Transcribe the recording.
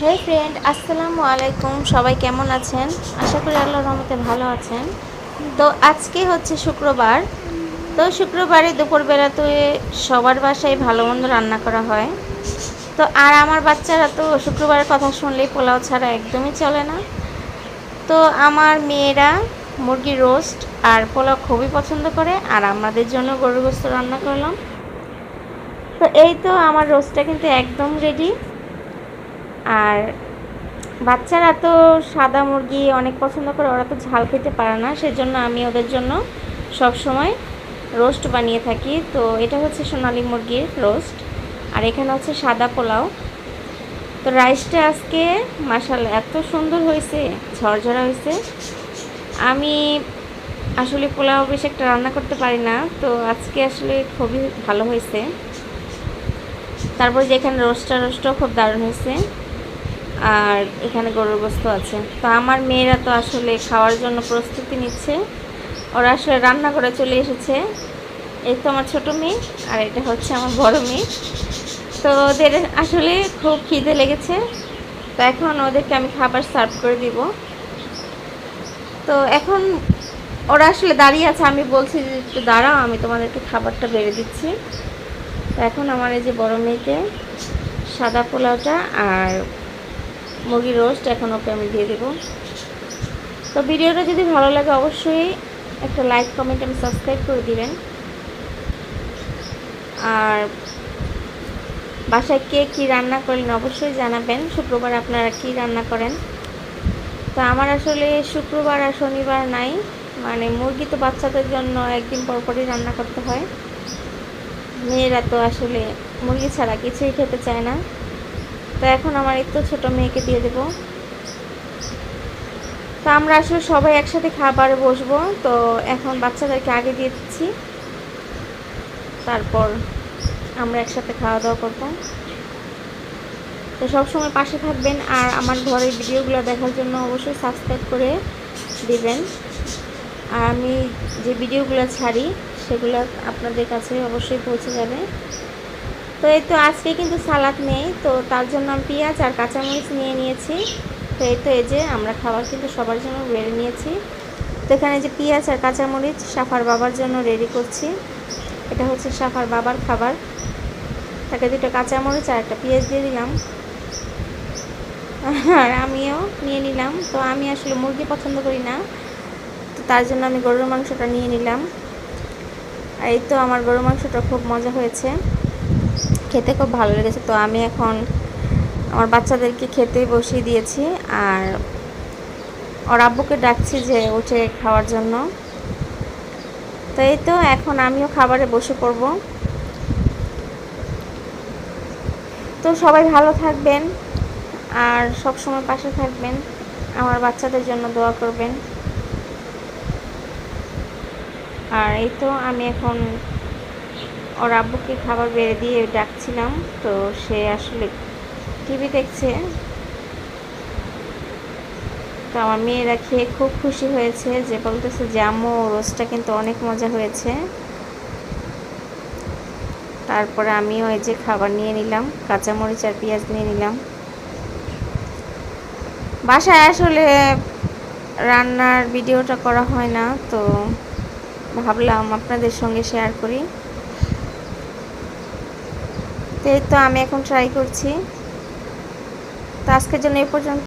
হে friend আসসালামু আলাইকুম। সবাই কেমন আছেন? আশা করি আল্লাহর রহমতে ভালো আছেন। তো আজকে হচ্ছে শুক্রবার। তো শুক্রবারে দুপুরবেলাতে সবার বাসায় ভালো মন্দ রান্না করা হয়। তো আর আমার বাচ্চারা তো শুক্রবারের কথা শুনলেই পোলাও ছাড়া একদমই চলে না। তো আমার মেয়েরা মুরগির রোস্ট আর পোলাও খুবই পছন্দ করে, আর আমাদের জন্য গরুর গোস্ত রান্না করলাম। তো এই তো আমার রোস্টটা কিন্তু একদম রেডি আর বাচ্চারা তো সাদা মুরগি অনেক পছন্দ করে, ওরা তো ঝাল খেতে পারে না, সেজন্য আমি ওদের জন্য সব সময় রোস্ট বানিয়ে থাকি। তো এটা হচ্ছে সোনালি মুরগির রোস্ট, আর এখানে হচ্ছে সাদা পোলাও। তো রাইসটা আজকে মাসাল এত সুন্দর হয়েছে, ঝরঝরা হয়েছে। আমি আসলে পোলাও বেশ একটা রান্না করতে পারি না, তো আজকে আসলে খুবই ভালো হয়েছে। তারপর যেখানে রোস্টটা রোস্টও খুব দারুণ হয়েছে। আর এখানে গরুর গোস্ত আছে। তো আমার মেয়েরা তো আসলে খাওয়ার জন্য প্রস্তুতি নিচ্ছে। ওরা আসলে রান্না করে চলে এসেছে। এই তো আমার ছোটো মেয়ে আর এটা হচ্ছে আমার বড় মেয়ে। তো ওদের আসলে খুব খিদে লেগেছে। তো এখন ওদেরকে আমি খাবার সার্ভ করে দিব। তো এখন ওরা আসলে দাঁড়িয়ে আছে। আমি বলছি যে একটু দাঁড়াও, আমি তোমাদেরকে খাবারটা বেড়ে দিচ্ছি। তো এখন আমার এই যে বড় মেয়েকে সাদা পোলাওটা আর মুরগির রোস্ট, এখন ওকে আমি দিয়ে দেবো। তো ভিডিওটা যদি ভালো লাগে, অবশ্যই একটা লাইক, কমেন্ট আমি সাবস্ক্রাইব করে দিবেন। আর বাসায় কে কী রান্না করলেন অবশ্যই জানাবেন। শুক্রবার আপনারা কি রান্না করেন? তো আমার আসলে শুক্রবার আর শনিবার নাই। মানে মুরগি তো বাচ্চাদের জন্য একদিন পর পরই রান্না করতে হয়। মেয়েরা তো আসলে মুরগি ছাড়া কিছুই খেতে চায় না। তো এখন আমার একটু ছোটো মেয়েকে দিয়ে দেবো। তো আমরা আসলে সবাই একসাথে খাবারে বসবো। তো এখন বাচ্চাদেরকে আগে দিয়ে দিচ্ছি। তারপর আমরা একসাথে খাওয়া দাওয়া করব। তো সবসময় পাশে থাকবেন আর আমার ঘরের ভিডিওগুলো দেখার জন্য অবশ্যই সাবস্ক্রাইব করে দিবেন। আর আমি যে ভিডিওগুলো ছাড়ি, সেগুলো আপনাদের কাছে অবশ্যই পৌঁছে যাবে। তো এই তো আজকে কিন্তু সালাদ নেই, তো তার জন্য আমি পেঁয়াজ আর কাঁচামরিচ নিয়ে নিয়েছি। তো এই তো এই যে আমরা খাবার কিন্তু সবার জন্য বেড়ে নিয়েছি। তো এখানে যে পেঁয়াজ আর কাঁচামরিচ সাফার বাবার জন্য রেডি করছি। এটা হচ্ছে সাফার বাবার খাবার। তাকে দুটো কাঁচামরিচ আর একটা পেঁয়াজ দিয়ে দিলাম। আর আমিও নিয়ে নিলাম। তো আমি আসলে মুরগি পছন্দ করি না। তো তার জন্য আমি গরুর মাংসটা নিয়ে নিলাম। আর এই তো আমার গরুর মাংসটা খুব মজা হয়েছে। খেতে খুব ভালো লেগেছে। তো আমি এখন আমার বাচ্চাদেরকে খেতে বসিয়ে দিয়েছি আর ওর আব্বুকে ডাকছি যে উঠে খাওয়ার জন্য। তো এই তো, এখন আমিও খাবারে বসে পড়ব। তো সবাই ভালো থাকবেন আর সব সময় পাশে থাকবেন। আমার বাচ্চাদের জন্য দোয়া করবেন। আর এই তো, আমি এখন ওর আব্বুকে খাবার বেড়ে দিয়ে ডাকছিলাম, তো সে আসলে টিভি দেখছে। তো আমার মেয়েরা খেয়ে খুব খুশি হয়েছে যে বলতেছে যে, আম্মু রোস্টটা কিন্তু অনেক মজা হয়েছে। তারপরে আমি ওই যে খাবার নিয়ে নিলাম, কাঁচামরিচ আর পেঁয়াজ নিয়ে নিলাম। বাসায় আসলে রান্নার ভিডিওটা করা হয় না, তো ভাবলাম আপনাদের সঙ্গে শেয়ার করি। তো আমি এখন ট্রাই করছি। তো আজকের জন্য এ পর্যন্ত।